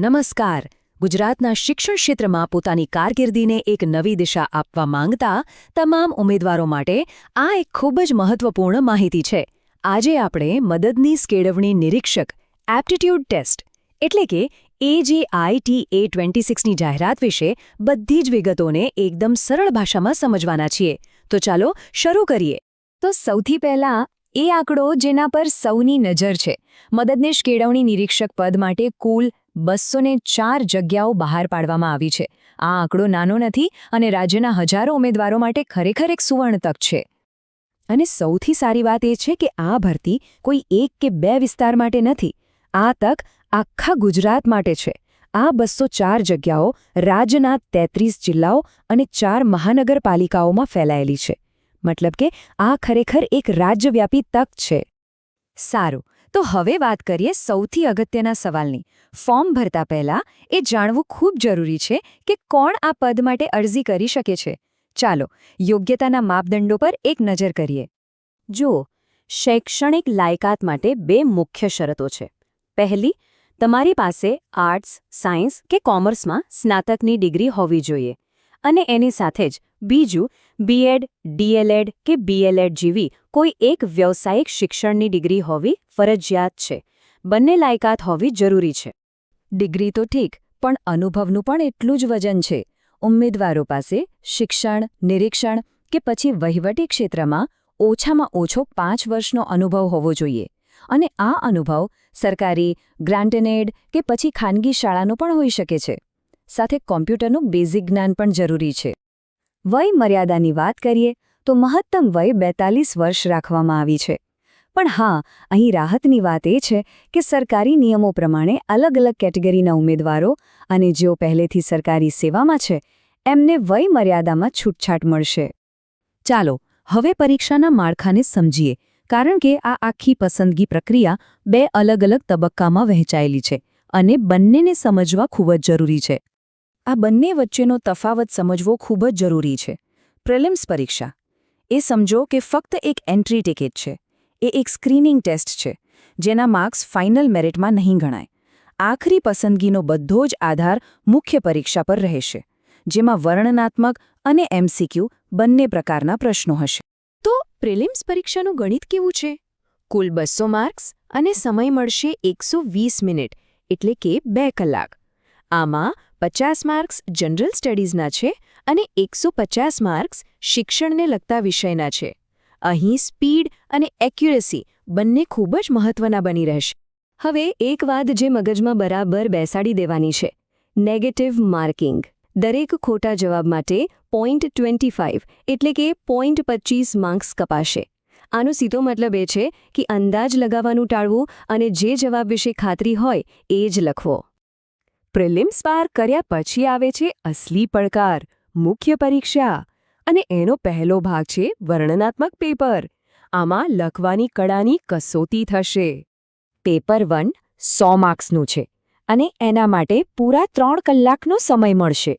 નમસ્કાર. ગુજરાતના શિક્ષણ ક્ષેત્રમાં પોતાની કારકિર્દીને એક નવી દિશા આપવા માંગતા તમામ ઉમેદવારો માટે આ એક ખૂબ જ મહત્વપૂર્ણ માહિતી છે. આજે આપણે મદદનીશ કેળવણી નિરીક્ષક એપ્ટિટ્યૂડ ટેસ્ટ, એટલે કે એજેઆઈટીએ ટ્વેન્ટી સિક્સની જાહેરાત વિશે બધી જ વિગતોને એકદમ સરળ ભાષામાં સમજવાના છીએ. તો ચાલો શરૂ કરીએ. તો સૌથી પહેલા એ આંકડો જેના પર સૌની નજર છે. મદદનીશ કેળવણી નિરીક્ષક પદ માટે કુલ બસો ચાર જગ્યાઓ બહાર પાડવામાં આવી છે. આ આંકડો નાનો નથી અને રાજ્યના હજારો ઉમેદવારો માટે ખરેખર એક સુવર્ણ તક છે. અને સૌથી સારી વાત એ છે કે આ ભરતી કોઈ એક કે બે વિસ્તાર માટે નથી. આ તક આખા ગુજરાત માટે છે. આ બસો ચાર જગ્યાઓ રાજ્યના તેત્રીસ જિલ્લાઓ અને ચાર મહાનગરપાલિકાઓમાં ફેલાયેલી છે. મતલબ કે આ ખરેખર એક રાજ્યવ્યાપી તક છે. સારું. તો હવે વાત કરીએ સૌથી અગત્યના સવાલની. ફોર્મ ભરતા પહેલા એ જાણવું ખૂબ જરૂરી છે કે કોણ આ પદ માટે અરજી કરી શકે છે. ચાલો, યોગ્યતાના માપદંડો પર એક નજર કરીએ. જુઓ, શૈક્ષણિક લાયકાત માટે બે મુખ્ય શરતો છે. પહેલી, તમારી પાસે આર્ટ્સ, સાયન્સ કે કોમર્સમાં સ્નાતકની ડિગ્રી હોવી જોઈએ અને એની સાથે જ બીજું બીએડ ડીએલએડ કે બીએલએડ જેવી કોઈ એક વ્યવસાયિક શિક્ષણની ડિગ્રી હોવી ફરજિયાત છે. બંને લાયકાત હોવી જરૂરી છે. ડિગ્રી તો ઠીક, પણ અનુભવનું પણ એટલું જ વજન છે. ઉમેદવારો પાસે શિક્ષણ, નિરીક્ષણ કે પછી વહીવટી ક્ષેત્રમાં ઓછામાં ઓછો પાંચ વર્ષનો અનુભવ હોવો જોઈએ. અને આ અનુભવ સરકારી, ગ્રાન્ટેનેડ કે પછી ખાનગી શાળાનો પણ હોઈ શકે છે. સાથે કોમ્પ્યુટરનું બેઝિક જ્ઞાન પણ જરૂરી છે. વય મર્યાદાની વાત કરીએ, તો મહત્તમ વય બેતાલીસ વર્ષ રાખવામાં આવી છે. પણ હા, અહીં રાહતની વાત એ છે કે સરકારી નિયમો પ્રમાણે અલગ અલગ કેટેગરીના ઉમેદવારો અને જેઓ પહેલેથી સરકારી સેવામાં છે, એમને વય મર્યાદામાં છૂટછાટ મળશે. ચાલો, હવે પરીક્ષાના માળખાને સમજીએ, કારણ કે આ આખી પસંદગી પ્રક્રિયા બે અલગ અલગ તબક્કામાં વહેંચાયેલી છે અને બંનેને સમજવા ખૂબ જ જરૂરી છે. આ બંને વચ્ચેનો તફાવત સમજવો ખૂબ જ જરૂરી છે. પ્રિલિમ્સ પરીક્ષા. એ સમજો કે ફક્ત એક એન્ટ્રી ટિકિટ છે. એ એક સ્ક્રીનિંગ ટેસ્ટ છે, જેના માર્ક્સ ફાઇનલ મેરિટમાં નહીં ગણાય. આખરી પસંદગીનો બધો જ આધાર મુખ્ય પરીક્ષા પર રહેશે, જેમાં વર્ણનાત્મક અને એમસીક્યુ બંને પ્રકારના પ્રશ્નો હશે. તો પ્રિલિમ્સ પરીક્ષાનું ગણિત કેવું છે? કુલ બસો માર્ક્સ અને સમય મળશે એકસો મિનિટ, એટલે કે બે કલાક. આમાં પચાસ માર્ક્સ જનરલ સ્ટડીઝના છે અને એકસો પચાસ માર્ક્સ શિક્ષણને લગતા વિષયના છે. અહીં સ્પીડ અને એક્યુરેસી બંને ખૂબ જ મહત્વના બની રહેશે. હવે એક વાત જે મગજમાં બરાબર બેસાડી દેવાની છે. Negative marking. દરેક ખોટા જવાબ માટે પોઈન્ટ ટ્વેન્ટી ફાઇવ એટલે કે પોઈન્ટ પચીસ માર્ક્સ કપાશે. આનો સીધો મતલબ એ છે કે અંદાજ લગાવવાનું ટાળવું અને જે જવાબ વિશે ખાતરી હોય એ જ લખવો. પ્રિલિમ્સ પાર કર્યા પછી આવે છે અસલી પડકાર, મુખ્ય પરીક્ષા. અને એનો પહેલો ભાગ છે વર્ણનાત્મક પેપર. આમાં લખવાની કળાની કસોટી થશે. પેપર વન સો માર્ક્સનું છે અને એના માટે પૂરા ત્રણ કલાકનો સમય મળશે.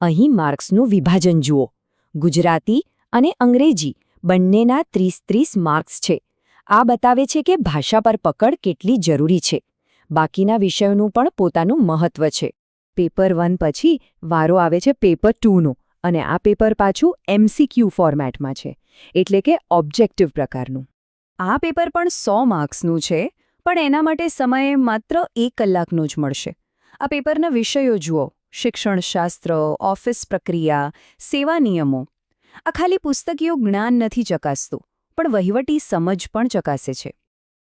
અહીં માર્ક્સનું વિભાજન જુઓ. ગુજરાતી અને અંગ્રેજી બંનેના ત્રીસ ત્રીસ માર્ક્સ છે. આ બતાવે છે કે ભાષા પર પકડ કેટલી જરૂરી છે. બાકીના વિષયોનું પણ પોતાનું મહત્વ છે. પેપર વન પછી વારો આવે છે પેપર ટુનો અને આ પેપર પાછું એમસીક્યુ ફોર્મેટમાં છે, એટલે કે ઓબ્જેક્ટિવ પ્રકારનું. આ પેપર પણ સો માર્ક્સનું છે, પણ એના માટે સમય માત્ર એક કલાકનો જ મળશે. આ પેપરના વિષયો જુઓ, શિક્ષણશાસ્ત્ર, ઓફિસ પ્રક્રિયા, સેવા નિયમો. આ ખાલી પુસ્તકીય જ્ઞાન નથી ચકાસતું, પણ વહીવટી સમજ પણ ચકાસે છે.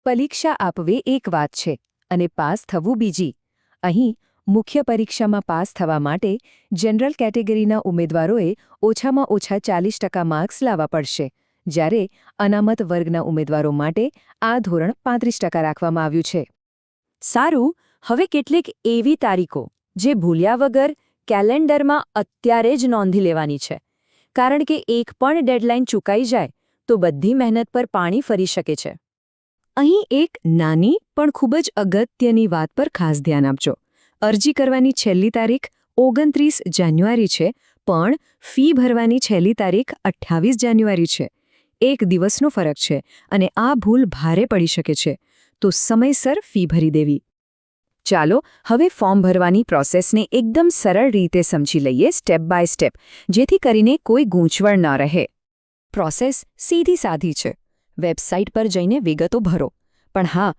પરીક્ષા આપવી એક વાત છે અને પાસ થવું બીજી. અહીં મુખ્ય પરીક્ષામાં પાસ થવા માટે જનરલ કેટેગરીના ઉમેદવારોએ ઓછામાં ઓછા ચાલીસ ટકા માર્ક્સ લાવવા પડશે. જ્યારે અનામત વર્ગના ઉમેદવારો માટે આ ધોરણ પાંત્રીસ ટકા રાખવામાં આવ્યું છે. સારું, હવે કેટલીક એવી તારીખો જે ભૂલ્યા વગર કેલેન્ડરમાં અત્યારે જ નોંધી લેવાની છે. કારણ કે એક પણ ડેડલાઇન ચૂકાઈ જાય તો બધી મહેનત પર પાણી ફરી શકે છે. અહીં એક નાની પણ ખૂબ જ અગત્યની વાત પર ખાસ ધ્યાન આપજો. અરજી કરવાની છેલ્લી તારીખ ઓગણત્રીસ જાન્યુઆરી છે, પણ ફી ભરવાની છેલ્લી તારીખ અઠ્ઠાવીસ જાન્યુઆરી છે. એક દિવસનો ફરક છે અને આ ભૂલ ભારે પડી શકે છે. તો સમયસર ફી ભરી દેવી. ચાલો, હવે ફોર્મ ભરવાની પ્રોસેસને એકદમ સરળ રીતે સમજી લઈએ સ્ટેપ બાય સ્ટેપ, જેથી કરીને કોઈ ગૂંચવણ ન રહે. પ્રોસેસ સીધી સાધી છે. વેબસાઇટ પર જઈને વિગતો ભરો. પણ હા,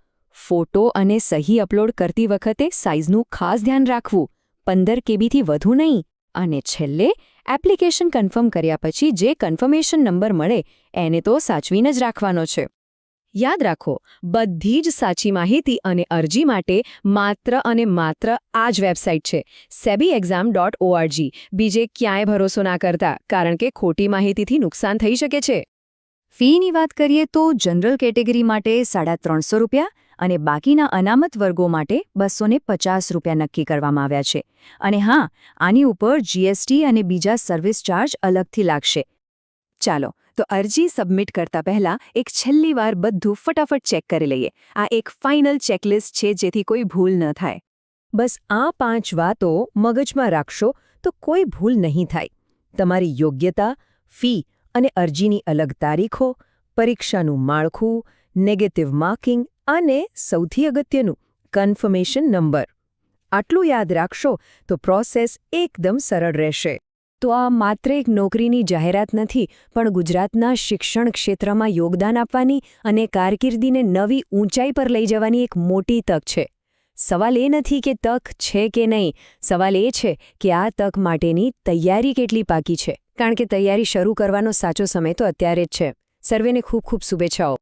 ફોટો અને સહી અપલોડ કરતી વખતે સાઇઝનું ખાસ ધ્યાન રાખવું પંદર કેબીથી વધુ નહીં. અને છેલ્લે, એપ્લિકેશન કન્ફર્મ કર્યા પછી જે કન્ફર્મેશન નંબર મળે એને તો સાચવીને જ રાખવાનો છે. યાદ રાખો, બધી જ સાચી માહિતી અને અરજી માટે માત્ર અને માત્ર આ જ વેબસાઇટ છે સેબી એક્ઝામ ડોટ ઓઆરજી. બીજે ક્યાંય ભરોસો ના કરતા, કારણ કે ખોટી માહિતીથી નુકસાન થઈ શકે છે. ફીની વાત કરીએ તો જનરલ કેટેગરી માટે સાડા ત્રણસો રૂપિયા અને બાકીના અનામત વર્ગો માટે બસો પચાસ રૂપિયા નક્કી કરવામાં આવ્યા છે. અને હા, આની ઉપર જીએસટી અને બીજા સર્વિસ ચાર્જ અલગથી લાગશે. ચાલો, તો અરજી સબમિટ કરતા પહેલા એક છેલ્લી વાર બધું ફટાફટ ચેક કરી લઈએ. આ એક ફાઇનલ ચેકલિસ્ટ છે જેથી કોઈ ભૂલ ન થાય. બસ આ પાંચ વાતો મગજમાં રાખશો તો કોઈ ભૂલ નહીં થાય. તમારી યોગ્યતા, ફી અને અરજીની અલગ તારીખો, પરીક્ષાનું માળખું નેગેટિવ માર્કિંગ અને સૌથી અગત્યનું કન્ફર્મેશન નંબર આટલું યાદ રાખશો તો પ્રોસેસ એકદમ સરળ રહેશે. તો આ માત્ર એક નોકરીની જાહેરાત નથી, પણ ગુજરાતના શિક્ષણ ક્ષેત્રમાં યોગદાન આપવાની અને કારકિર્દીને નવી ઊંચાઈ પર લઈ જવાની એક મોટી તક છે. સવાલ એ નથી કે તક છે કે નહીં. સવાલ એ છે કે આ તક માટેની તૈયારી કેટલી પાકી છે. કારણ કે તૈયારી શરૂ કરવાનો સાચો સમય તો અત્યારે જ છે. સર્વેને ખૂબ ખૂબ શુભેચ્છાઓ.